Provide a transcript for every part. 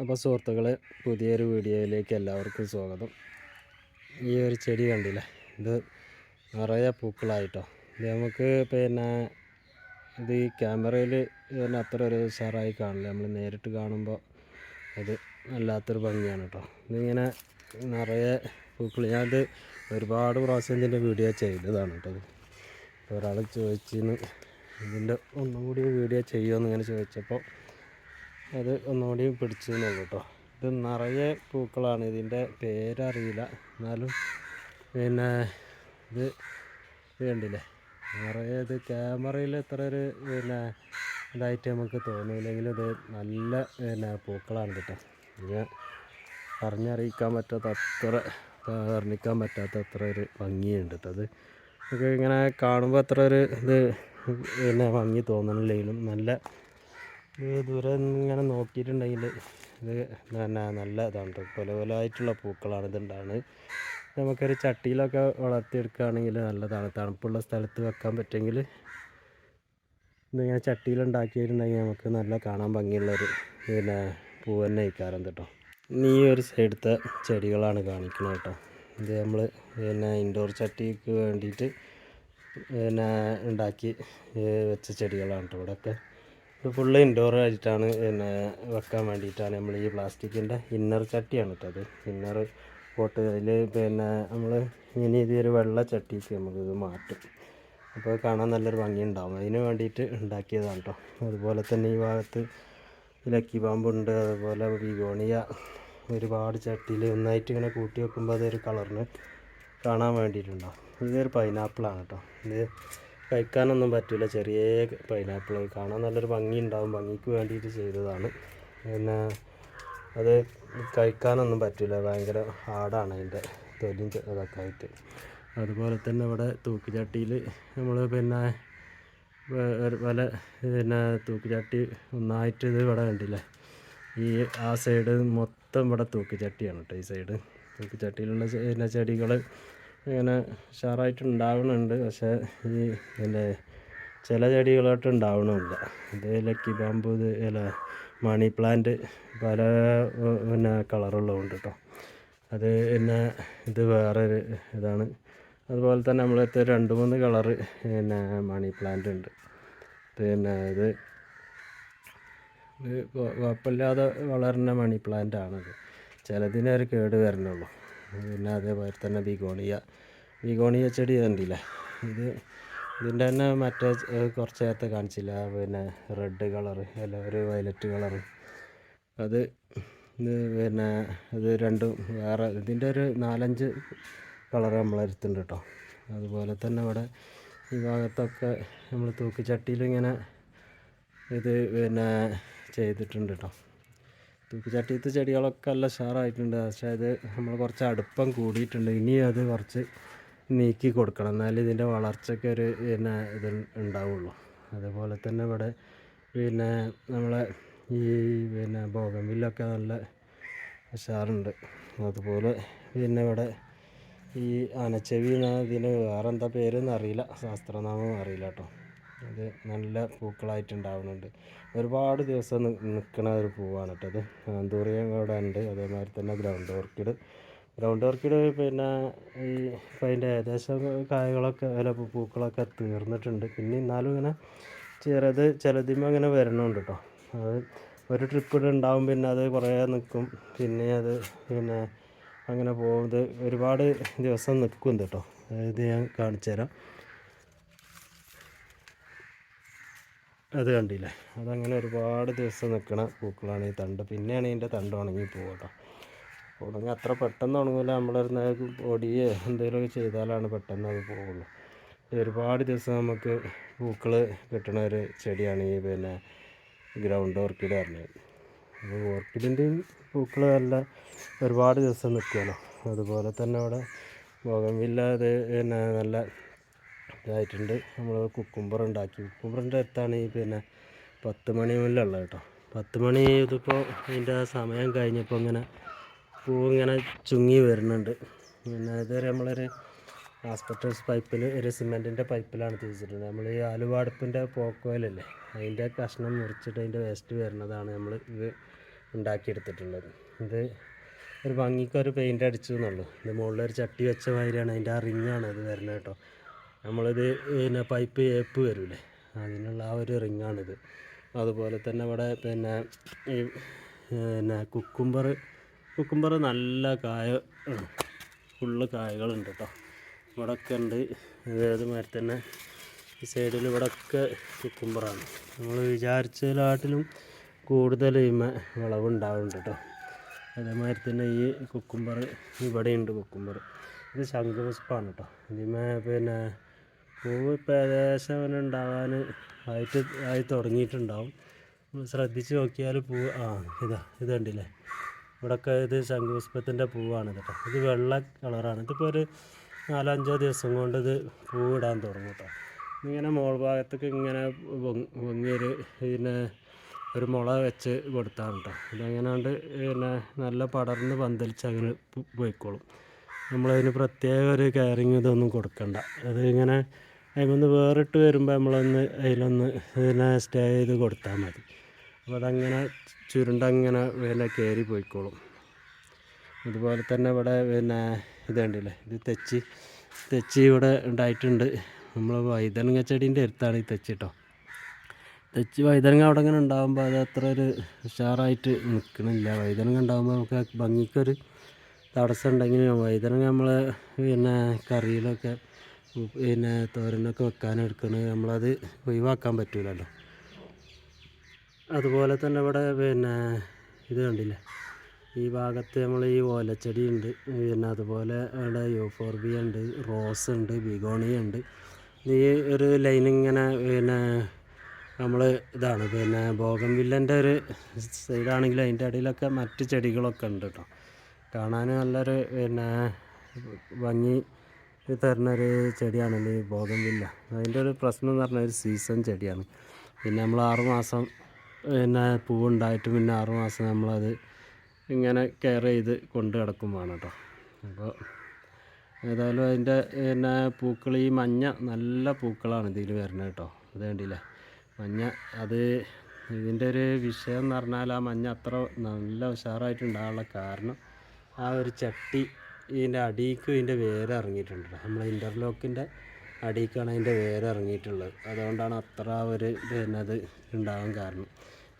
അപ്പോൾ സുഹൃത്തുക്കളെ പുതിയൊരു വീഡിയോയിലേക്ക് എല്ലാവർക്കും സ്വാഗതം. ഈ ഒരു ചെടി കണ്ടില്ലേ? ഇത് നിറയെ പൂക്കളായിട്ടോ. ഇത് നമുക്ക് പിന്നെ ഇത് ഈ ക്യാമറയിൽ പിന്നെ അത്ര ഒരു ഉഷാറായി കാണില്ല. നമ്മൾ നേരിട്ട് കാണുമ്പോൾ അത് വല്ലാത്തൊരു ഭംഗിയാണ് കേട്ടോ. ഇതിങ്ങനെ നിറയെ പൂക്കൾ. ഞാനത് ഒരുപാട് പ്രാവശ്യം ഇതിന്റെ വീഡിയോ ചെയ്തതാണ് കേട്ടോ. ഇത് ഒരാൾ ചോദിച്ചിന്ന് ഇതിന്റെ ഒന്നും കൂടി വീഡിയോ ചെയ്യുമെന്ന് ഇങ്ങനെ ചോദിച്ചപ്പോൾ അത് ഒന്നുകൂടി പിടിച്ചു എന്നുള്ളൂ കേട്ടോ ഇത് നിറയെ പൂക്കളാണ്. ഇതിന്റെ പേരറിയില്ല. എന്നാലും പിന്നെ ഇത് വേണ്ടില്ലേ നിറയെ ഇത് ക്യാമറയിൽ എത്ര ഒരു പിന്നെ ഇതായിട്ട് നമുക്ക് തോന്നിയില്ലെങ്കിലും ഇത് നല്ല പിന്നെ പൂക്കളാണ് കേട്ടോ. ഇത് പറഞ്ഞറിയിക്കാൻ പറ്റാത്ത അത്ര വർണിക്കാൻ പറ്റാത്ത അത്ര ഒരു ഭംഗിയുണ്ട് അത് നമുക്ക് ഇങ്ങനെ കാണുമ്പോൾ അത്ര ഒരു ഇത് പിന്നെ ഭംഗി തോന്നണില്ലെങ്കിലും നല്ല ദൂരെ ഇങ്ങനെ നോക്കിയിട്ടുണ്ടെങ്കിൽ ഇത് പിന്നെ നല്ല ഇതാണ് കൊല പല പലതായിട്ടുള്ള പൂക്കളാണ് ഇതുണ്ടാണ് നമുക്കൊരു ചട്ടിയിലൊക്കെ വളർത്തിയെടുക്കുകയാണെങ്കിൽ നല്ലതാണ്. തണുപ്പുള്ള സ്ഥലത്ത് വെക്കാൻ പറ്റുമെങ്കിൽ ഇതിങ്ങനെ ചട്ടിയിലുണ്ടാക്കിയിട്ടുണ്ടെങ്കിൽ നമുക്ക് നല്ല കാണാൻ ഭംഗിയുള്ളൊരു പിന്നെ പൂ തന്നെ ഇക്കാരം കേട്ടോ ഈ ഒരു സൈഡത്തെ ചെടികളാണ് കാണിക്കുന്നത് കേട്ടോ ഇത് നമ്മൾ പിന്നെ ഇൻഡോർ ചട്ടിക്ക് വേണ്ടിയിട്ട് പിന്നെ ഉണ്ടാക്കി വെച്ച ചെടികളാണ് കേട്ടോ ഇവിടെയൊക്കെ ഇത് ഫുള്ള് ഇൻഡോർ ആയിട്ടാണ് പിന്നെ വെക്കാൻ വേണ്ടിയിട്ടാണ് നമ്മൾ ഈ പ്ലാസ്റ്റിക്കിന്റെ ഇന്നർ ചട്ടിയാണ് കേട്ടോ അത്. ഇന്നർ പോട്ട് അതിൽ പിന്നെ നമ്മൾ ഇനി ഇതൊരു വെള്ള ചട്ടിക്ക് നമുക്കിത് മാറ്റും. അപ്പോൾ കാണാൻ നല്ലൊരു ഭംഗി ഉണ്ടാവും അതിന് വേണ്ടിയിട്ട് ഉണ്ടാക്കിയതാണ് കേട്ടോ. അതുപോലെ തന്നെ ഈ ഭാഗത്ത് ലക്കി പാമ്പുണ്ട് അതുപോലെ ബിഗോണിയ ഒരുപാട് ചട്ടിയിൽ ഒന്നായിട്ട് ഇങ്ങനെ കൂട്ടി വെക്കുമ്പോൾ അതൊരു കളറിന് കാണാൻ വേണ്ടിയിട്ടുണ്ടാവും. ഇതൊരു പൈനാപ്പിളാണ് കേട്ടോ. ഇത് കഴിക്കാനൊന്നും പറ്റില്ല ചെറിയ പൈനാപ്പിൾ കാണാൻ നല്ലൊരു ഭംഗി ഉണ്ടാവും ഭംഗിക്ക് വേണ്ടിയിട്ട് ചെയ്തതാണ്. പിന്നെ അത് കഴിക്കാനൊന്നും പറ്റില്ല ഭയങ്കര ഹാർഡാണ് അതിന്റെ തൊലിയും ഇതൊക്കെ ആയിട്ട്. അതുപോലെ തന്നെ ഇവിടെ തൂക്കുചട്ടിയിൽ നമ്മൾ പിന്നെ പല പിന്നെ തൂക്കുചട്ടി ഒന്നായിട്ട് ഇത് ഇവിടെ കണ്ടില്ലേ? ഈ ആ സൈഡ് മൊത്തം ഇവിടെ തൂക്കുചട്ടിയാണ് കേട്ടോ ഈ സൈഡ് തൂക്കുചട്ടിയിലുള്ള പിന്നെ ചെടികൾ ഇങ്ങനെ ഉഷാറായിട്ട് ഉണ്ടാവണുണ്ട് പക്ഷേ ഈ പിന്നെ ചില ചെടികളായിട്ട് ഉണ്ടാവണമില്ല ഇത് ലക്കി ബാമ്പു ഇത് മണി പ്ലാന്റ് പല പിന്നെ കളറുള്ളതുകൊണ്ട് കേട്ടോ അത് പിന്നെ ഇത് വേറൊരു ഇതാണ് അതുപോലെ തന്നെ നമ്മളടുത്ത് രണ്ട് മൂന്ന് കളറ് പിന്നെ മണി പ്ലാന്റ് ഉണ്ട് പിന്നെ ഇത് കുഴപ്പമില്ലാതെ വളരുന്ന മണി പ്ലാന്റ് ആണത് ചിലതിനൊരു കേട് വരണുള്ളൂ പിന്നെ അതേപോലെ തന്നെ ബിഗോണിയ. ബിഗോണിയ ചെടി കണ്ടില്ലേ? ഇത് ഇതിന്റെ തന്നെ മറ്റേ കുറച്ച് നേരത്തെ കാണിച്ചില്ല? പിന്നെ റെഡ് കളറ് അല്ല ഒരു വയലറ്റ് കളറ് അത് പിന്നെ ഇത് രണ്ടും വേറെ ഇതിന്റെ ഒരു നാലഞ്ച് കളർ നമ്മളെടുത്തുണ്ട് കേട്ടോ. അതുപോലെ തന്നെ ഇവിടെ ഈ ഭാഗത്തൊക്കെ നമ്മൾ തൂക്കിച്ചട്ടിയിലിങ്ങനെ ഇത് പിന്നെ ചെയ്തിട്ടുണ്ട് കേട്ടോ. തൂക്കുചട്ടിയത്തെ ചെടികളൊക്കെ നല്ല ഉഷാറായിട്ടുണ്ട്. പക്ഷേ അത് നമ്മൾ കുറച്ച് അടുപ്പം കൂടിയിട്ടുണ്ട്. ഇനി അത് കുറച്ച് നീക്കി കൊടുക്കണം. എന്നാലേ ഇതിന്റെ വളർച്ചയ്ക്ക് ഒരു പിന്നെ ഇത് ഉണ്ടാവുള്ളൂ. അതുപോലെ തന്നെ ഇവിടെ പിന്നെ നമ്മളെ ഈ പിന്നെ ബോഗമ്പിലൊക്കെ നല്ല ഉഷാറുണ്ട്. അതുപോലെ പിന്നെ ഇവിടെ ഈ ആനച്ചെവി ഇതിന് വേറെന്താ പേരെന്ന് അറിയില്ല ശാസ്ത്രനാമം അറിയില്ല കേട്ടോ. ഇത് നല്ല പൂക്കളായിട്ട് ഉണ്ടാവുന്നുണ്ട് ഒരുപാട് ദിവസം നിൽക്കുന്ന ഒരു പൂവാണ് കേട്ടോ ഇത് ആന്തൂറിയം ഉണ്ട്. അതേമാതിരി തന്നെ ഗ്രൗണ്ട് ഓർക്കിഡ്. ഗ്രൗണ്ട് ഓർക്കിഡ് പിന്നെ ഈ ഇപ്പം അതിന്റെ ഏകദേശം കായകളൊക്കെ അല്ല പൂക്കളൊക്കെ തീർന്നിട്ടുണ്ട്. പിന്നെ എന്നാലും ഇങ്ങനെ ചെറുത് ചിലതിമ ഇങ്ങനെ വരണുണ്ട് കേട്ടോ. അത് ഒരു ട്രിപ്പ് ഉണ്ടാവും പിന്നെ അത് കുറേ നിൽക്കും പിന്നെ അത് പിന്നെ അങ്ങനെ പോകുന്നത് ഒരുപാട് ദിവസം നിൽക്കും കേട്ടോ. അതായത് ഞാൻ കാണിച്ചു തരാം അത് കണ്ടില്ലേ? അതങ്ങനെ ഒരുപാട് ദിവസം നിൽക്കണ പൂക്കളാണ് ഈ തണ്ട്. പിന്നെയാണ് ഇതിന്റെ തണ്ട് ഉണങ്ങി പോകട്ടോ കേട്ടോ ഉണങ്ങി അത്ര പെട്ടെന്ന് ഉണങ്ങില്ല നമ്മളൊരു പൊടിയോ എന്തെങ്കിലുമൊക്കെ ചെയ്താലാണ് പെട്ടെന്ന് അത് പോകുള്ളൂ ഒരുപാട് ദിവസം നമുക്ക് പൂക്കൾ കിട്ടണ ഒരു ചെടിയാണ് ഈ പിന്നെ ഗ്രൗണ്ട് ഓർക്കിഡ് പറഞ്ഞത്. അപ്പോൾ ഓർക്കിഡിന്റെയും പൂക്കൾ നല്ല ഒരുപാട് ദിവസം നിൽക്കുമല്ലോ അതുപോലെ തന്നെ അവിടെ ബോഗൻവില്ല അത് പിന്നെ നല്ല ഇതായിട്ടുണ്ട്. നമ്മൾ കുക്കുംബർ ഉണ്ടാക്കി. കുക്കുംബറിന്റെ അടുത്താണ് ഈ പിന്നെ പത്ത് മണി മുല്ലുള്ളത് കേട്ടോ. പത്ത് മണി ഇതിപ്പോൾ അതിന്റെ സമയം കഴിഞ്ഞപ്പോൾ ഇങ്ങനെ പൂ ഇങ്ങനെ ചുങ്ങി വരുന്നുണ്ട്. പിന്നെ ഇതുവരെ നമ്മളൊരു ആസ്പെറ്റോസ് പൈപ്പിൽ ഒരു സിമെന്റിന്റെ പൈപ്പിലാണ് തിരിച്ചിട്ടുള്ളത് നമ്മൾ ഈ ആലുവാടുപ്പിന്റെ പോക്കോയിലല്ലേ അതിന്റെ കഷ്ണം മുറിച്ചിട്ട് അതിന്റെ വേസ്റ്റ് വരുന്നതാണ് നമ്മൾ ഇത് ഉണ്ടാക്കിയെടുത്തിട്ടുള്ളത്. ഇത് ഒരു ഭംഗിക്ക് ഒരു പെയിന്റ് അടിച്ചു എന്നുള്ളൂ. ഇത് മുകളിലൊരു ചട്ടി വെച്ച മാതിരിയാണ്. അതിന്റെ ആ റിങ്ങാണ് അത് വരുന്നത് കേട്ടോ. നമ്മളിത് പിന്നെ പൈപ്പ് ഏപ്പ് വരില്ലേ അതിനുള്ള ആ ഒരു റിങ്ങാണിത്. അതുപോലെ തന്നെ ഇവിടെ പിന്നെ ഈ പിന്നെ കുക്കുംബർ കുക്കുംബർ നല്ല കായ ഫുള്ള് കായകളുണ്ട് കേട്ടോ. ഇവിടെയൊക്കെ ഉണ്ട്. അതേമാതിരി തന്നെ ഈ സൈഡിൽ ഇവിടെയൊക്കെ കുക്കുംബറാണ്. നമ്മൾ വിചാരിച്ചതിലാട്ടിലും കൂടുതൽ ഇമ വിളവുണ്ടാവുന്നുണ്ട് കേട്ടോ. അതേമാതിരി തന്നെ ഈ കുക്കുംബർ ഇവിടെയുണ്ട് കുക്കുംബർ. ഇത് ശംഖുപുഷ്പമാണ് കേട്ടോ. ഇതിമേ പിന്നെ പൂവ് ഇപ്പോൾ ഏകദേശം അവന് ഉണ്ടാവാൻ ആയിട്ട് ആയി തുടങ്ങിയിട്ടുണ്ടാവും. ശ്രദ്ധിച്ച് നോക്കിയാൽ പൂവ് ആ ഇതാ ഇത് കണ്ടില്ലേ? ഇവിടെയൊക്കെ ഇത് ശംഖുപുഷ്പത്തിന്റെ പൂവാണ് കേട്ടോ. ഇത് വെള്ള കളറാണ്. ഇതിപ്പോൾ ഒരു നാലഞ്ചോ ദിവസം കൊണ്ട് ഇത് പൂവിടാൻ തുടങ്ങും കേട്ടോ. ഇങ്ങനെ മോൾ ഭാഗത്തേക്ക് ഇങ്ങനെ പൊങ്ങി പൊങ്ങിയൊരു പിന്നെ ഒരു മുള വെച്ച് കൊടുത്താണ് കേട്ടോ. ഇതങ്ങനാണ്ട് പിന്നെ നല്ല പടർന്ന് പന്തലിച്ച് അങ്ങനെ പോയിക്കോളും. നമ്മളതിന് പ്രത്യേക ഒരു കെയറിങ് ഇതൊന്നും കൊടുക്കണ്ട. അത് ഇങ്ങനെ അതിമൊന്ന് വേറിട്ട് വരുമ്പോൾ നമ്മളൊന്ന് അതിലൊന്ന് പിന്നെ സ്റ്റേ ചെയ്ത് കൊടുത്താൽ മതി. അപ്പോൾ അതങ്ങനെ ചുരുണ്ടങ്ങനെ പിന്നെ കയറി പോയിക്കോളും. അതുപോലെ തന്നെ ഇവിടെ പിന്നെ ഇത് കണ്ടില്ലേ? ഇത് തെച്ചി തെച്ചി ഇവിടെ ഉണ്ടായിട്ടുണ്ട്. നമ്മൾ വൈതനങ്ങ ചെടീന്റെ അടുത്താണ് ഈ തെച്ചി കേട്ടോ തെച്ചി വൈതനങ്ങ അവിടെ ഇങ്ങനെ ഉണ്ടാകുമ്പോൾ അത് അത്ര ഒരു ഉഷാറായിട്ട് നിൽക്കണില്ല വൈതനങ്ങ ഉണ്ടാകുമ്പോൾ നമുക്ക് ഭംഗിക്കൊരു തടസ്സം ഉണ്ടെങ്കിൽ വൈതനങ്ങ നമ്മൾ പിന്നെ കറിയിലൊക്കെ പിന്നെ തോരനൊക്കെ വെക്കാൻ എടുക്കണത് നമ്മളത് ഒഴിവാക്കാൻ പറ്റില്ലല്ലോ അതുപോലെ തന്നെ ഇവിടെ പിന്നെ ഇത് കണ്ടില്ലേ? ഈ ഭാഗത്ത് നമ്മൾ ഈ ഓലച്ചെടി ഉണ്ട്. പിന്നെ അതുപോലെ അവിടെ യൂഫോർബിയ ഉണ്ട് റോസ് ഉണ്ട് ബിഗോണിയ ഉണ്ട്. ഈ ഒരു ലൈൻ ഇങ്ങനെ പിന്നെ നമ്മൾ ഇതാണ്. പിന്നെ ബോഗൻവില്ലന്റെ ഒരു സൈഡാണെങ്കിൽ അതിന്റെ അടിയിലൊക്കെ മറ്റ് ചെടികളൊക്കെ ഉണ്ട് കേട്ടോ. കാണാൻ നല്ലൊരു പിന്നെ ഭംഗി തരുന്നൊരു ചെടിയാണ് ഈ ബോഗൻവില്ല അതിന്റെ ഒരു പ്രശ്നം എന്ന് പറഞ്ഞാൽ ഒരു സീസൺ ചെടിയാണ്. പിന്നെ നമ്മൾ ആറ് മാസം പിന്നെ പൂവുണ്ടായിട്ട് പിന്നെ ആറ് മാസം നമ്മളത് ഇങ്ങനെ കെയർ ചെയ്ത് കൊണ്ടു കിടക്കും വേണം കേട്ടോ. അപ്പോൾ ഏതായാലും അതിന്റെ പിന്നെ പൂക്കൾ ഈ മഞ്ഞ നല്ല പൂക്കളാണ് ഇതിൽ വരുന്നത് കേട്ടോ. അത് കണ്ടില്ലേ? മഞ്ഞ അത് ഇതിന്റെ ഒരു വിഷയം എന്ന് പറഞ്ഞാൽ ആ മഞ്ഞ അത്ര നല്ല ഉഷാറായിട്ടുണ്ടാകാനുള്ള കാരണം ആ ഒരു ചട്ടി ഇതിന്റെ അടിക്ക് ഇതിന്റെ വേര് ഇറങ്ങിയിട്ടുണ്ട് നമ്മൾ ഇന്റർലോക്കിന്റെ അടിക്കാണ് അതിന്റെ വേര് ഇറങ്ങിയിട്ടുള്ളത്. അതുകൊണ്ടാണ് അത്ര ഒരു പിന്നെ ഉണ്ടാകാൻ കാരണം.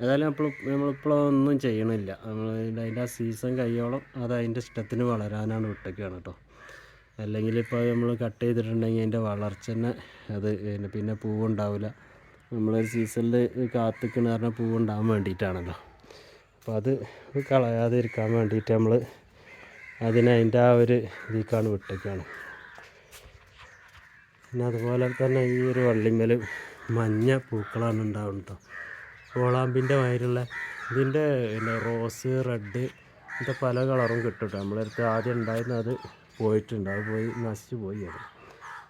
ഏതായാലും അപ്പോൾ നമ്മളിപ്പോൾ ഒന്നും ചെയ്യണില്ല. നമ്മൾ അതിന്റെ ആ സീസൺ കഴിയോളം അത് അതിന്റെ ഇഷ്ടത്തിന് വളരാനാണ് വിട്ടേക്കാണ് കേട്ടോ. അല്ലെങ്കിൽ ഇപ്പോൾ നമ്മൾ കട്ട് ചെയ്തിട്ടുണ്ടെങ്കിൽ അതിന്റെ വളർച്ച തന്നെ അത് പിന്നെ പൂവുണ്ടാവില്ല. നമ്മൾ സീസണിൽ കാത്തിക്കണ കാരണം പൂവുണ്ടാകാൻ വേണ്ടിയിട്ടാണല്ലോ. അപ്പോൾ അത് കളയാതിരിക്കാൻ വേണ്ടിയിട്ട് നമ്മൾ അതിനെ അതിന്റെ ആ ഒരു ഇതിലേക്കാണ് വിട്ടേക്കാണ്. പിന്നെ അതുപോലെ തന്നെ ഈ ഒരു വള്ളിമ്മൽ മഞ്ഞ പൂക്കളാണ് ഉണ്ടാവുന്നത് കേട്ടോ. ഓളാമ്പിന്റെ മാതിരിയുള്ള ഇതിന്റെ പിന്നെ റോസ് റെഡ് ഇതിന്റെ പല കളറും കിട്ടും കേട്ടോ. നമ്മളെ അടുത്ത് ആദ്യം ഉണ്ടായിരുന്നത് അത് പോയിട്ടുണ്ട്. അത് പോയി നശിച്ചു പോയി അത്.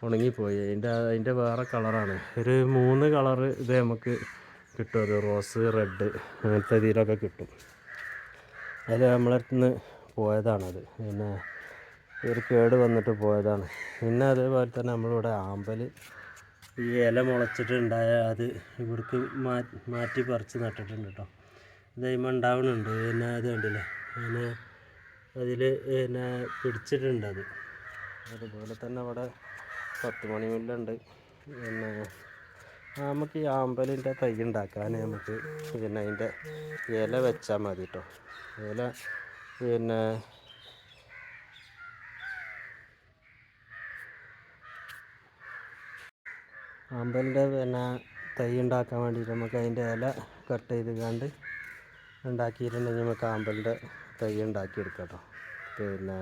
ഉണങ്ങിപ്പോയി. അതിന്റെ അതിന്റെ വേറെ കളറാണ്. ഒരു മൂന്ന് കളറ് ഇത് നമുക്ക് കിട്ടും. അത് റോസ് റെഡ് അങ്ങനത്തെ ഇതിലൊക്കെ കിട്ടും. അതിൽ നമ്മളടുത്ത് നിന്ന് പോയതാണത്. പിന്നെ ഒരു കേട് വന്നിട്ട് പോയതാണ്. പിന്നെ അതേപോലെ തന്നെ നമ്മളിവിടെ ആമ്പൽ ഈ ഇല മുളച്ചിട്ടുണ്ടായ അത് ഇവിടേക്ക് മാറ്റി മാറ്റി പറിച്ച് നട്ടിട്ടുണ്ട് കേട്ടോ ഇത് ഉണ്ടാവണുണ്ട് പിന്നെ അത് കണ്ടില്ലേ? പിന്നെ അതിൽ പിന്നെ പിടിച്ചിട്ടുണ്ട് അത്. അതുപോലെ തന്നെ അവിടെ പത്ത് മണി മുല്ലുണ്ട്. പിന്നെ നമുക്ക് ഈ ആമ്പലിന്റെ തൈ ഉണ്ടാക്കാൻ നമുക്ക് പിന്നെ അതിന്റെ ഇല വെച്ചാൽ മതി കേട്ടോ ഇല പിന്നെ അമ്പലിന്റെ പിന്നെ തൈ ഉണ്ടാക്കാൻ വേണ്ടിയിട്ട് നമുക്ക് അതിന്റെ ഇല കട്ട് ചെയ്ത് കണ്ട് ഉണ്ടാക്കിയിട്ടുണ്ടെങ്കിൽ നമുക്ക് ആമ്പലിന്റെ തൈ ഉണ്ടാക്കിയെടുക്കാം കേട്ടോ പിന്നെ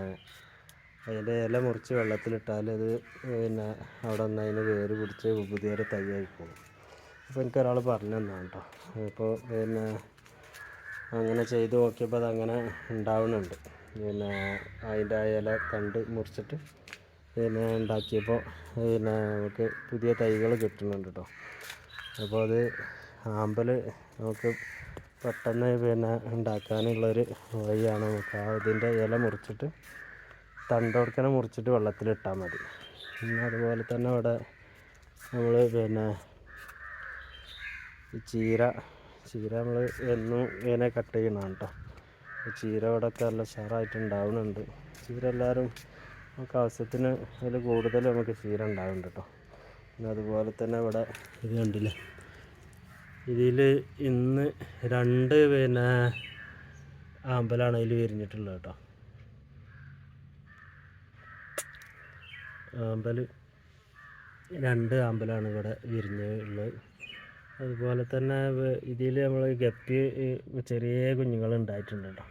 അതിന്റെ ഇല മുറിച്ച് വെള്ളത്തിലിട്ടാൽ അത് പിന്നെ അവിടെ നിന്ന് അതിന് വേര് പിടിച്ച് പുതിയൊരു തൈ ആയിക്കോളും അപ്പോൾ എനിക്കൊരാൾ പറഞ്ഞു തന്നാണ് കേട്ടോ. അപ്പോൾ പിന്നെ അങ്ങനെ ചെയ്ത് നോക്കിയപ്പോൾ അതങ്ങനെ ഉണ്ടാവുന്നുണ്ട്. പിന്നെ അതിന്റെ ആ ഇല കണ്ട് മുറിച്ചിട്ട് പിന്നെ ഉണ്ടാക്കിയപ്പോൾ പിന്നെ നമുക്ക് പുതിയ തൈകൾ കിട്ടുന്നുണ്ട് കേട്ടോ അപ്പോൾ അത് ആമ്പൽ നമുക്ക് പെട്ടെന്ന് പിന്നെ ഉണ്ടാക്കാനുള്ളൊരു വഴിയാണ് നമുക്ക് ആ ഇതിന്റെ ഇല മുറിച്ചിട്ട് തണ്ടോടുക്കനെ മുറിച്ചിട്ട് വെള്ളത്തിലിട്ടാൽ മതി. പിന്നെ അതുപോലെ തന്നെ ഇവിടെ നമ്മൾ പിന്നെ ചീര ചീര നമ്മൾ എന്നും ഇങ്ങനെ കട്ട് ചെയ്യണം കേട്ടോ ചീര ഇവിടെ ഒക്കെ നല്ല ഉഷാറായിട്ടുണ്ടാവുന്നുണ്ട് ചീര എല്ലാവരും നമുക്ക് ആവശ്യത്തിന് അതിൽ കൂടുതൽ നമുക്ക് ചീര ഉണ്ടാവുന്നുണ്ട് കേട്ടോ പിന്നെ അതുപോലെ തന്നെ ഇവിടെ ഇത് കണ്ടില്ലേ? ഇതിൽ ഇന്ന് രണ്ട് പിന്നെ ആമ്പലാണ് അതിൽ വിരിഞ്ഞിട്ടുള്ളത് കേട്ടോ ആമ്പൽ രണ്ട് ആമ്പലാണ് ഇവിടെ വിരിഞ്ഞുള്ളത് അതുപോലെ തന്നെ ഇതിൽ നമ്മൾ ഗപ്പി ചെറിയ കുഞ്ഞുങ്ങൾ ഉണ്ടായിട്ടുണ്ട്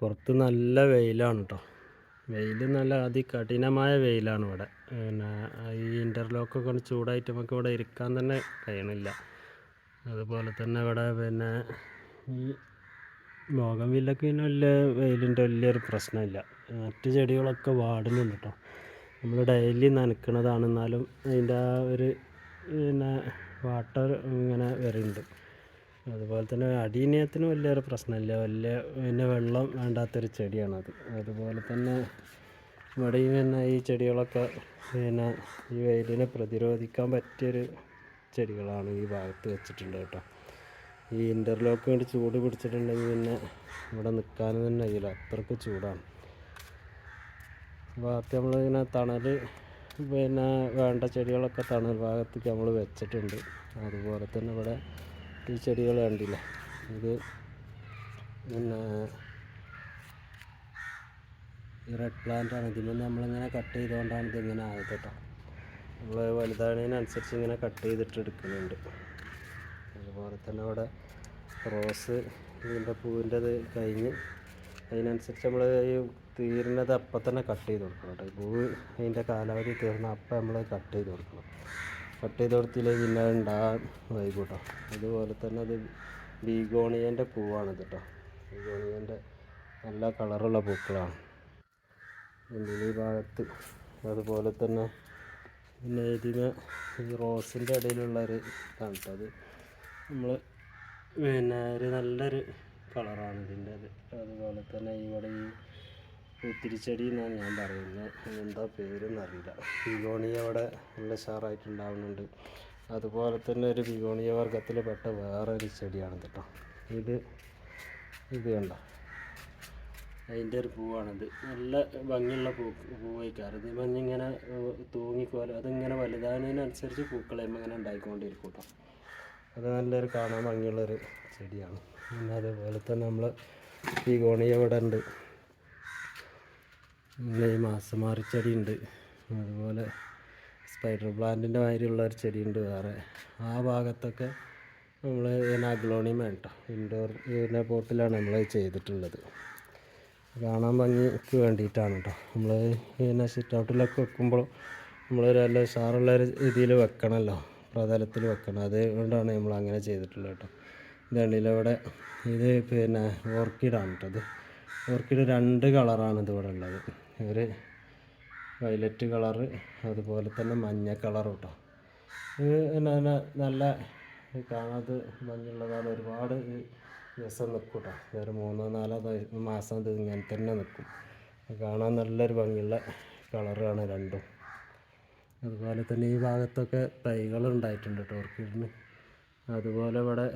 പുറത്ത് നല്ല വെയിലാണ് കേട്ടോ വെയിൽ നല്ല അതികഠിനമായ വെയിലാണ് ഇവിടെ. പിന്നെ ഈ ഇന്റർലോക്കൊക്കെ ഒക്കെ ചൂടായിട്ട് നമുക്ക് ഇവിടെ ഇരിക്കാൻ തന്നെ കഴിയണില്ല. അതുപോലെ തന്നെ ഇവിടെ പിന്നെ ഈ ലോകം വില്ലൊക്കെ പിന്നെ വലിയ വെയിലിന്റെ വലിയൊരു പ്രശ്നമില്ല. മറ്റ് ചെടികളൊക്കെ വാടുന്നുണ്ട് കേട്ടോ നമ്മൾ ഡെയിലി നനയ്ക്കണതാണ് എന്നാലും അതിന്റെ ആ ഒരു പിന്നെ വാട്ടർ ഇങ്ങനെ വരുന്നുണ്ട് അതുപോലെ തന്നെ അടീനിയത്തിന് വലിയൊരു പ്രശ്നമില്ല. വലിയ പിന്നെ വെള്ളം വേണ്ടാത്തൊരു ചെടിയാണത്. അതുപോലെ തന്നെ ഇവിടെ തന്നെ ഈ ചെടികളൊക്കെ പിന്നെ ഈ വെയിലിനെ പ്രതിരോധിക്കാൻ പറ്റിയൊരു ചെടികളാണ് ഈ ഭാഗത്ത് വെച്ചിട്ടുണ്ട് കേട്ടോ. ഈ ഇന്റർലോക്ക് വേണ്ടി ചൂട് പിടിച്ചിട്ടുണ്ടെങ്കിൽ പിന്നെ ഇവിടെ നിൽക്കാൻ തന്നെ കഴിയില്ല. അത്രയ്ക്ക് ചൂടാണ്. ഭാഗത്ത് നമ്മളിങ്ങനെ തണൽ പിന്നെ വേണ്ട ചെടികളൊക്കെ തണൽ ഭാഗത്തേക്ക് നമ്മൾ വെച്ചിട്ടുണ്ട്. അതുപോലെ തന്നെ ഇവിടെ ഈ ചെടികൾ കണ്ടില്ലേ? ഇത് പിന്നെ ഈ റെഡ് പ്ലാന്റ് ആണ്. ഇതിൽ നമ്മളിങ്ങനെ കട്ട് ചെയ്തുകൊണ്ടാണ് ഇതിങ്ങനെ ആയത് കേട്ടോ. നമ്മൾ വലുതാണതിനനുസരിച്ച് ഇങ്ങനെ കട്ട് ചെയ്തിട്ട് എടുക്കുന്നുണ്ട്. അതുപോലെ തന്നെ അവിടെ റോസ് ഇതിന്റെ പൂവിന്റെത് കഴിഞ്ഞ് അതിനനുസരിച്ച് നമ്മൾ ഈ തീരുന്നത് അപ്പം തന്നെ കട്ട് ചെയ്ത് കൊടുക്കണം കേട്ടോ. പൂവ് അതിന്റെ കാലാവധി തീർന്ന അപ്പം നമ്മൾ കട്ട് ചെയ്ത് കൊടുക്കണം. കട്ട് ചെയ്ത് കൊടുത്തില്ലേ പിന്നെ അത് ഉണ്ടാകാൻ വൈകൂട്ടോ അതുപോലെ തന്നെ അത് ബീഗോണിയന്റെ പൂവാണിത് കേട്ടോ. ബീഗോണിയന്റെ നല്ല കളറുള്ള പൂക്കളാണ്. ഈ ഭാഗത്ത് അതുപോലെ തന്നെ പിന്നെ ഇതിന് ഈ റോസിന്റെ ഇടയിലുള്ള ഒരു ഇതാണ് അത്. നമ്മൾ പിന്നെ ഒരു നല്ലൊരു കളറാണ് ഇതിന്റെ അത്. അതുപോലെ തന്നെ ഇവിടെ ഈ പൂത്തിരിച്ചെടി എന്നാണ് ഞാൻ പറയുന്നത് എന്താ പേരെന്ന് അറിയില്ല ബിഗോണിയ അവിടെ നല്ല ഷാറായിട്ടുണ്ടാവുന്നുണ്ട് അതുപോലെ തന്നെ ഒരു ബിഗോണിയ വർഗത്തിൽ പെട്ട വേറെ ഒരു ചെടിയാണ് കേട്ടോ. ഇത് ഇത് കണ്ട? അതിന്റെ ഒരു പൂവാണിത്. നല്ല ഭംഗിയുള്ള പൂ പൂവായിക്കാറ് ഇത് മഞ്ഞിങ്ങനെ തൂങ്ങിക്കോലും. അതിങ്ങനെ വലുതാകുന്നതിനനുസരിച്ച് പൂക്കളയുമ്പോൾ ഇങ്ങനെ ഉണ്ടായിക്കൊണ്ടിരിക്കും കേട്ടോ. അത് നല്ലൊരു കാണാൻ ഭംഗിയുള്ളൊരു ചെടിയാണ്. പിന്നെ അതുപോലെ തന്നെ നമ്മൾ ബിഗോണിയ ഇവിടെ ഉണ്ട് ഈ മാസമാറി ചെടിയുണ്ട്. അതുപോലെ സ്പൈഡർ പ്ലാന്റിന്റെ മാതിരിയുള്ള ഒരു ചെടിയുണ്ട് വേറെ. ആ ഭാഗത്തൊക്കെ നമ്മൾ ഇതിന് അഗ്ലോണിയം കേട്ടോ ഇൻഡോർ ഇതിന്റെ പോട്ടിലാണ് നമ്മൾ ചെയ്തിട്ടുള്ളത്. കാണാൻ ഭംഗിക്ക് വേണ്ടിയിട്ടാണ് കേട്ടോ നമ്മൾ പിന്നെ സിറ്റ് ഔട്ടിലൊക്കെ വെക്കുമ്പോൾ നമ്മൾ നല്ല സാറുള്ള രീതിയിൽ വെക്കണമല്ലോ പ്രതലത്തിൽ വെക്കണം. അതുകൊണ്ടാണ് നമ്മൾ അങ്ങനെ ചെയ്തിട്ടുള്ളത് കേട്ടോ ഇതുണ്ടല്ലോ ഇവിടെ ഇത് പിന്നെ ഓർക്കിഡാണ് കേട്ടോ ഇത്. ഓർക്കിഡ് രണ്ട് കളറാണ് ഇതിവിടെ ഉള്ളത്. ഒരു വയലറ്റ് കളറ് അതുപോലെ തന്നെ മഞ്ഞ കളർ കേട്ടോ ഇത് പിന്നെ നല്ല കാണാത്ത മഞ്ഞുള്ളതാണ് ഒരുപാട് ദിവസം നിൽക്കും കേട്ടോ ഒരു മൂന്നോ നാലോ മാസം ഇത് ഇങ്ങനെ തന്നെ നിൽക്കും കാണാൻ നല്ലൊരു ഭംഗിയുള്ള കളറാണ് രണ്ടും. അതുപോലെ തന്നെ ഈ ഭാഗത്തൊക്കെ തൈകൾ ഉണ്ടായിട്ടുണ്ട് കേട്ടോ ഓർക്കിഡിന്. അതുപോലെ ഇവിടെ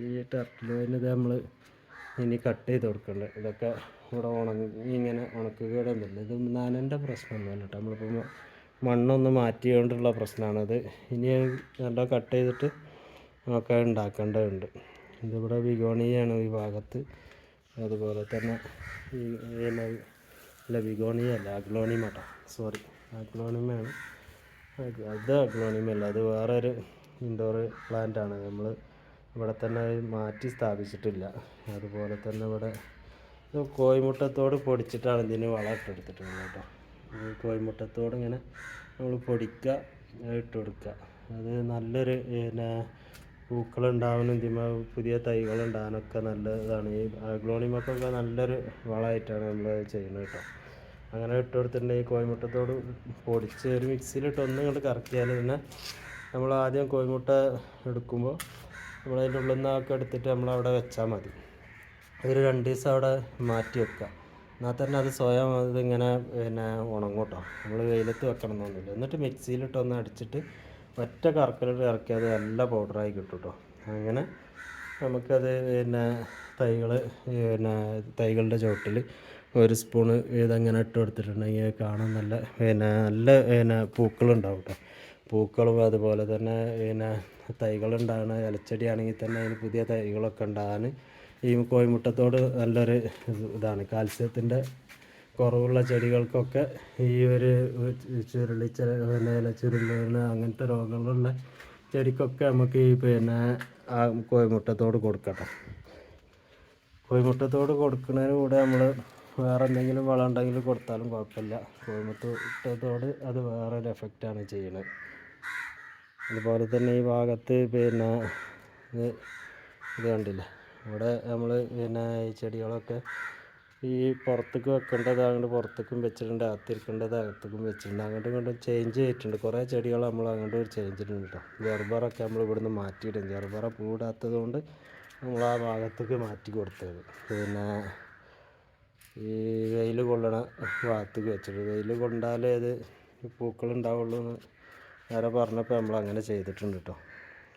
ഈ ടർട്ടിൽ വരുന്നത് നമ്മൾ ഇനി കട്ട് ചെയ്ത് കൊടുക്കുന്നുണ്ട് ഇതൊക്കെ ഇവിടെ ഉണങ്ങി ഇങ്ങനെ ഉണക്കുകയൊന്നുമില്ല ഇത് നനന്റെ പ്രശ്നമൊന്നുമല്ല കേട്ടോ. നമ്മളിപ്പോൾ മ- മണ്ണൊന്ന് മാറ്റിയോണ്ടുള്ള പ്രശ്നമാണത്. ഇനി നല്ല കട്ട് ചെയ്തിട്ട് ഒക്കെ ഉണ്ടാക്കേണ്ടതുണ്ട്. ഇതിവിടെ ബിഗോണിയാണ് ഈ ഭാഗത്ത്. അതുപോലെ തന്നെ ഈ അല്ല വിഗോണിയല്ല അഗ്ലോണിയം കേട്ടോ. സോറി അഗ്ലോണിമയാണ്. അത് അല്ല അത് വേറൊരു ഇൻഡോർ പ്ലാന്റ് ആണ് നമ്മൾ ഇവിടെ തന്നെ മാറ്റി സ്ഥാപിച്ചിട്ടില്ല. അതുപോലെ തന്നെ ഇവിടെ ഇത് കോഴിമുട്ടത്തോട് പൊടിച്ചിട്ടാണ് ഇതിന് വളം ഇട്ടെടുത്തിട്ടുള്ളത് കേട്ടോ. കോയിമുട്ടത്തോട് ഇങ്ങനെ നമ്മൾ പൊടിക്കുക ഇട്ട് കൊടുക്കുക. അത് നല്ലൊരു പിന്നെ പൂക്കളുണ്ടാവാനും ഇതിമ പുതിയ തൈകൾ ഉണ്ടാകാനൊക്കെ നല്ലതാണ്. ഈ അഗ്ലോണിമൊക്കെ നല്ലൊരു വളമായിട്ടാണ് നമ്മൾ ചെയ്യുന്നത് കേട്ടോ. അങ്ങനെ ഇട്ട് കൊടുത്തിട്ടുണ്ടെങ്കിൽ കോഴിമുട്ടത്തോട് പൊടിച്ച് ഒരു മിക്സിയിലിട്ട് ഒന്നും ഇങ്ങോട്ട് കറക്കിയാൽ തന്നെ നമ്മൾ ആദ്യം കോഴിമുട്ട എടുക്കുമ്പോൾ നമ്മളതിന്റെ ഉള്ളിൽ നിന്നൊക്കെ എടുത്തിട്ട് നമ്മൾ അവിടെ വെച്ചാൽ മതി. ഒരു രണ്ട് ദിവസം അവിടെ മാറ്റി വെക്കുക. എന്നാൽ തന്നെ അത് സ്വയം അതിങ്ങനെ പിന്നെ ഉണങ്ങും കേട്ടോ. നമ്മൾ വെയിലത്ത് വെക്കണം എന്നൊന്നുമില്ല എന്നിട്ട് മിക്സിയിലിട്ട് ഒന്ന് അടിച്ചിട്ട് ഒറ്റ കറക്കലിട്ട് ഇറക്കി അത് നല്ല പൗഡറായി കിട്ടുട്ടോ കേട്ടോ അങ്ങനെ നമുക്കത് പിന്നെ തൈകൾ പിന്നെ തൈകളുടെ ചുവട്ടിൽ ഒരു സ്പൂണ് ഇതങ്ങനെ ഇട്ട് കൊടുത്തിട്ടുണ്ടെങ്കിൽ കാണാൻ നല്ല പിന്നെ നല്ല പിന്നെ പൂക്കളുണ്ടാവും കേട്ടോ. പൂക്കളും അതുപോലെ തന്നെ പിന്നെ തൈകളുണ്ടാകുന്ന ഇലച്ചെടിയാണെങ്കിൽ തന്നെ അതിന് പുതിയ തൈകളൊക്കെ ഉണ്ടാകാൻ ഈ കോഴിമുട്ടത്തോട് നല്ലൊരു ഇതാണ്. കാൽസ്യത്തിന്റെ കുറവുള്ള ചെടികൾക്കൊക്കെ ഈ ഒരു ചുരുളിച്ച ഇല അങ്ങനത്തെ രോഗങ്ങളുള്ള ചെടിക്കൊക്കെ നമുക്ക് ഈ പിന്നെ ആ കോഴിമുട്ടത്തോട് കൊടുക്കട്ടെ. കോഴിമുട്ടത്തോട് കൊടുക്കുന്നതിന് കൂടെ നമ്മൾ വേറെ എന്തെങ്കിലും വളം ഉണ്ടെങ്കിൽ കൊടുത്താലും കുഴപ്പമില്ല. കോഴിമുട്ടത്തോട് അത് വേറെ ഒരു എഫക്റ്റാണ് ചെയ്യുന്നത് അതുപോലെ തന്നെ ഈ ഭാഗത്ത് പിന്നെ ഇത് കണ്ടില്ലേ? ഇവിടെ നമ്മൾ പിന്നെ ഈ ചെടികളൊക്കെ ഈ പുറത്തേക്ക് വെക്കേണ്ടത് അങ്ങോട്ട് പുറത്തേക്കും വെച്ചിട്ടുണ്ട് അകത്തിരിക്കേണ്ടത് അകത്തേക്കും വെച്ചിട്ടുണ്ട്. അങ്ങോട്ടും ഇങ്ങോട്ടും ചേഞ്ച് ചെയ്തിട്ടുണ്ട്. കുറേ ചെടികൾ നമ്മൾ അങ്ങോട്ട് ചേഞ്ച് ചെയ്തിട്ടുണ്ട് കേട്ടോ. ഗർബറൊക്കെ നമ്മൾ ഇവിടുന്ന് മാറ്റിയിട്ടുണ്ട്. ഗർബറ പൂടാത്തത് കൊണ്ട് നമ്മൾ ആ ഭാഗത്തേക്ക് മാറ്റി കൊടുത്തത്. പിന്നെ ഈ വെയിൽ കൊള്ളണ ഭാഗത്തേക്ക് വെച്ചിട്ട് വെയിൽ കൊണ്ടാലേ അത് പൂക്കളുണ്ടാവുള്ളൂ എന്ന് വേറെ പറഞ്ഞപ്പോൾ നമ്മൾ അങ്ങനെ ചെയ്തിട്ടുണ്ട് കേട്ടോ.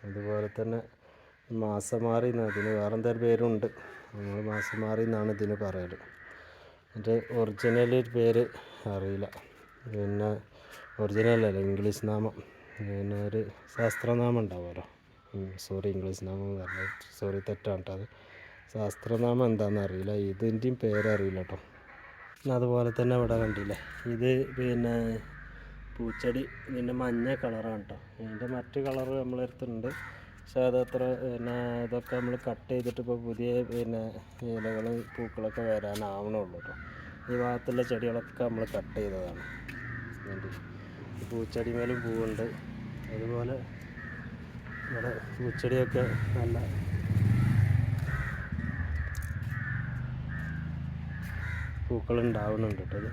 അതുപോലെ തന്നെ മാസമാറി എന്ന് അതിന് വേറെ എന്തൊരു പേരുണ്ട്. നമ്മൾ മാസമാറി എന്നാണ് ഇതിന് പറയൽ എന്റെ ഒറിജിനൽ പേര് അറിയില്ല. പിന്നെ ഒറിജിനൽ അല്ല ഇംഗ്ലീഷ് നാമം. പിന്നെ ഒരു ശാസ്ത്രനാമം ഉണ്ടാവുമല്ലോ. സോറി ഇംഗ്ലീഷ് നാമം പറഞ്ഞു സോറി തെറ്റാണ് കേട്ടോ അത്. ശാസ്ത്രനാമം എന്താണെന്ന് അറിയില്ല. ഇതിന്റെയും പേരറിയില്ല കേട്ടോ. അതുപോലെ തന്നെ ഇവിടെ കണ്ടില്ലേ ഇത് പിന്നെ പൂച്ചെടി ഇതിന്റെ മഞ്ഞ കളറാണ് കേട്ടോ. ഇതിന്റെ മറ്റ് കളറ് നമ്മളെ അടുത്തുണ്ട് പക്ഷേ അതത്ര പിന്നെ ഇതൊക്കെ നമ്മൾ കട്ട് ചെയ്തിട്ട് ഇപ്പോൾ പുതിയ പിന്നെ ഇലകൾ പൂക്കളൊക്കെ വരാനാവണുള്ളൂ കേട്ടോ ഈ ഭാഗത്തുള്ള ചെടികളൊക്കെ നമ്മൾ കട്ട് ചെയ്തതാണ്. പൂച്ചെടി മേലും പൂവുണ്ട്. അതുപോലെ ഇവിടെ പൂച്ചെടിയൊക്കെ നല്ല പൂക്കൾ ഉണ്ടാവുന്നുണ്ട് കേട്ടോ ഇത്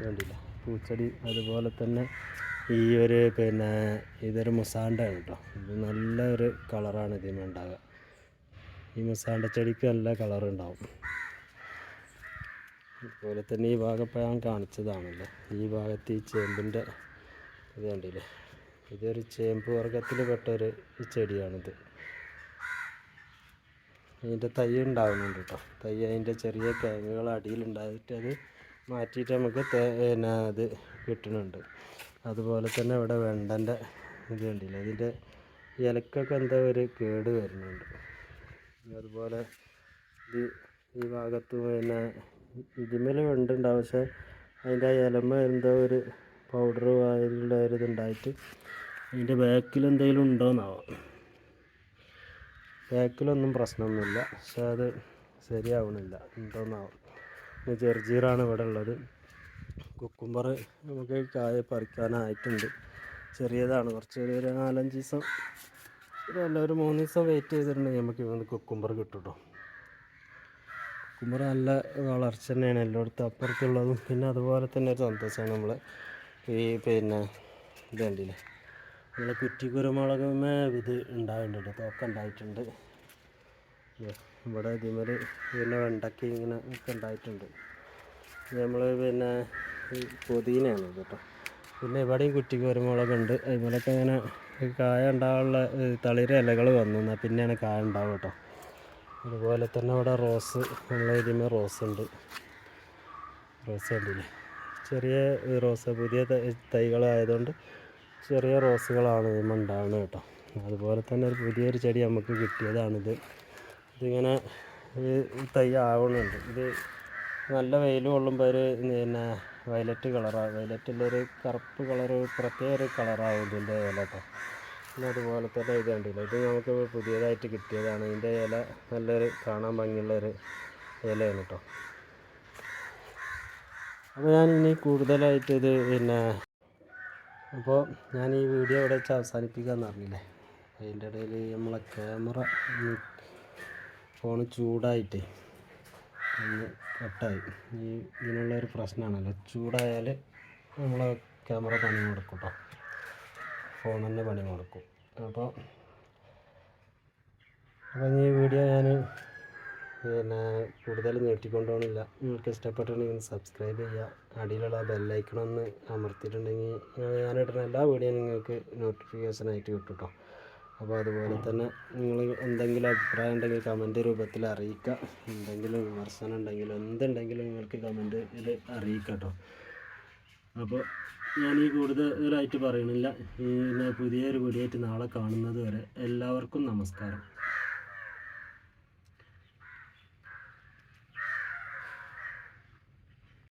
കണ്ടില്ല? പൂച്ചെടി അതുപോലെ തന്നെ ഈ ഒരു പിന്നെ ഇതൊരു മുസാണ്ടാണ് കേട്ടോ. ഇത് നല്ലൊരു കളറാണ് ഇതിന് ഉണ്ടാകുക ഈ മുസാണ്ട ചെടിക്ക് നല്ല കളർ ഉണ്ടാവും. അതുപോലെ തന്നെ ഈ ഭാഗപ്പോൾ ഞാൻ കാണിച്ചതാണല്ലോ. ഈ ഭാഗത്ത് ഈ ചേമ്പിന്റെ ഇത് കണ്ടില്ലേ? ഇതൊരു ചേമ്പ് വർഗത്തിൽ പെട്ടൊരു ചെടിയാണിത്. അതിന്റെ തൈ ഉണ്ടാവുന്നുണ്ട് കേട്ടോ. തൈ അതിന്റെ ചെറിയ കിഴങ്ങുകൾ അടിയിലുണ്ടായിട്ട് അത് മാറ്റിയിട്ട് നമുക്ക് പിന്നെ അത് കിട്ടുന്നുണ്ട്. അതുപോലെ തന്നെ ഇവിടെ വെണ്ടന്റെ ഇത് കണ്ടില്ലേ? ഇതിന്റെ ഇലക്കൊക്കെ എന്താ ഒരു കേട് വരുന്നുണ്ട്. അതുപോലെ ഇത് ഈ ഭാഗത്ത് പിന്നെ ഇതിമേൽ വെണ്ടുണ്ടാവും. പക്ഷേ അതിന്റെ ആ ഇലമ എന്തോ ഒരു പൗഡർ വായിലുള്ള ഒരു ഇതുണ്ടായിട്ട് അതിന്റെ ബാക്കിൽ എന്തെങ്കിലും ഉണ്ടോയെന്നാവാം ബാക്കിലൊന്നും പ്രശ്നമൊന്നുമില്ല. പക്ഷേ അത് ശരിയാവണില്ല. പിന്നെ ജർജീറാണ് ഇവിടെ ഉള്ളത്. കുക്കുംബർ നമുക്ക് കായ പറിക്കാനായിട്ടുണ്ട്. ചെറിയതാണ്. കുറച്ച് ഒരു നാലഞ്ച് ദിവസം അല്ല ഒരു മൂന്ന് ദിവസം വെയിറ്റ് ചെയ്തിട്ടുണ്ടെങ്കിൽ നമുക്ക് ഇവിടുന്ന് കുക്കുംബർ കിട്ടും കേട്ടോ കുക്കുംബർ നല്ല വളർച്ച തന്നെയാണ് എല്ലായിടത്തും അപ്പുറത്തുള്ളതും. പിന്നെ അതുപോലെ തന്നെ ഒരു സന്തോഷമാണ് നമ്മൾ ഈ പിന്നെ ഇത് കണ്ടില്ലേ? നമ്മളെ കുറ്റി കുരുമുളകുമേ ഇത് ഉണ്ടായിട്ടുണ്ട് തോക്ക ഉണ്ടായിട്ടുണ്ട്. ഇവിടെ ഇതിമേൽ പിന്നെ വെണ്ടയ്ക്ക ഇങ്ങനെ ഒക്കെ ഉണ്ടായിട്ടുണ്ട്. നമ്മൾ പിന്നെ പുതിനയാണ് കേട്ടോ. പിന്നെ ഇവിടെയും കുറ്റി കുരുമുളകുണ്ട് അതുപോലൊക്കെ ഇങ്ങനെ കായ ഉണ്ടാകാനുള്ള തളിര ഇലകൾ വന്നു. എന്നാൽ പിന്നെയാണ് കായ ഉണ്ടാവുക കേട്ടോ. അതുപോലെ തന്നെ ഇവിടെ റോസ് നമ്മളെ ഇതിമേ റോസ് ഉണ്ട്. റോസ് ഉണ്ടല്ലേ ചെറിയ റോസ് പുതിയ തൈകളായതുകൊണ്ട് ചെറിയ റോസുകളാണ് ഇതിന്മേൽ ഉണ്ടാവുന്നത് കേട്ടോ. അതുപോലെ തന്നെ ഒരു പുതിയൊരു ചെടി നമുക്ക് കിട്ടിയതാണിത്. ഇതിങ്ങനെ തൈ ആവണുണ്ട്. ഇത് നല്ല വെയിൽ കൊള്ളുമ്പോൾ ഒരു പിന്നെ വയലറ്റ് കളറാണ് വയലറ്റിലൊരു കറുപ്പ് കളർ പ്രത്യേക ഒരു കളറാവും ഇതിന്റെ ഇല കേട്ടോ പിന്നെ അതുപോലെ തന്നെ ഇത് കണ്ടില്ല? ഇത് നമുക്ക് പുതിയതായിട്ട് കിട്ടിയതാണ്. ഇതിന്റെ ഇല നല്ലൊരു കാണാൻ ഭംഗിയുള്ളൊരു ഇലയാണ് കേട്ടോ അപ്പോൾ ഞാൻ ഇനി കൂടുതലായിട്ട് ഇത് പിന്നെ അപ്പോൾ ഞാൻ ഈ വീഡിയോ ഇവിടെ വെച്ച് അവസാനിപ്പിക്കാമെന്ന് അറിഞ്ഞില്ലേ അതിന്റെ ഇടയിൽ നമ്മളെ ക്യാമറ ഫോൺ ചൂടായിട്ടേ ഒന്ന് കട്ടായി. ഈ ഇതിനുള്ളൊരു പ്രശ്നമാണല്ലോ ചൂടായാൽ നമ്മൾ ക്യാമറ പണി മുടക്കും കേട്ടോ ഫോൺ തന്നെ പണി മുടക്കും അപ്പോൾ അപ്പോൾ ഈ വീഡിയോ ഞാൻ പിന്നെ കൂടുതൽ നീട്ടിക്കൊണ്ടുപോകണില്ല നിങ്ങൾക്ക് ഇഷ്ടപ്പെട്ടിട്ടുണ്ടെങ്കിൽ സബ്സ്ക്രൈബ് ചെയ്യുക അടിയിലുള്ള ബെല്ലൈക്കണൊന്ന് അമർത്തിയിട്ടുണ്ടെങ്കിൽ ഞാനിടുന്ന എല്ലാ വീഡിയോയും നിങ്ങൾക്ക് നോട്ടിഫിക്കേഷനായിട്ട് കിട്ടും കേട്ടോ അപ്പോൾ അതുപോലെ തന്നെ നിങ്ങൾ എന്തെങ്കിലും അഭിപ്രായം ഉണ്ടെങ്കിൽ കമന്റ് രൂപത്തിൽ അറിയിക്കുക. എന്തെങ്കിലും വിമർശനം ഉണ്ടെങ്കിലും എന്തുണ്ടെങ്കിലും നിങ്ങൾക്ക് കമന്റിൽ അറിയിക്കുക കേട്ടോ അപ്പോൾ ഞാൻ ഈ കൂടുതലായിട്ട് പറയണില്ല. പുതിയൊരു വീഡിയോ ആയിട്ട് നാളെ കാണുന്നത് വരെ എല്ലാവർക്കും നമസ്കാരം.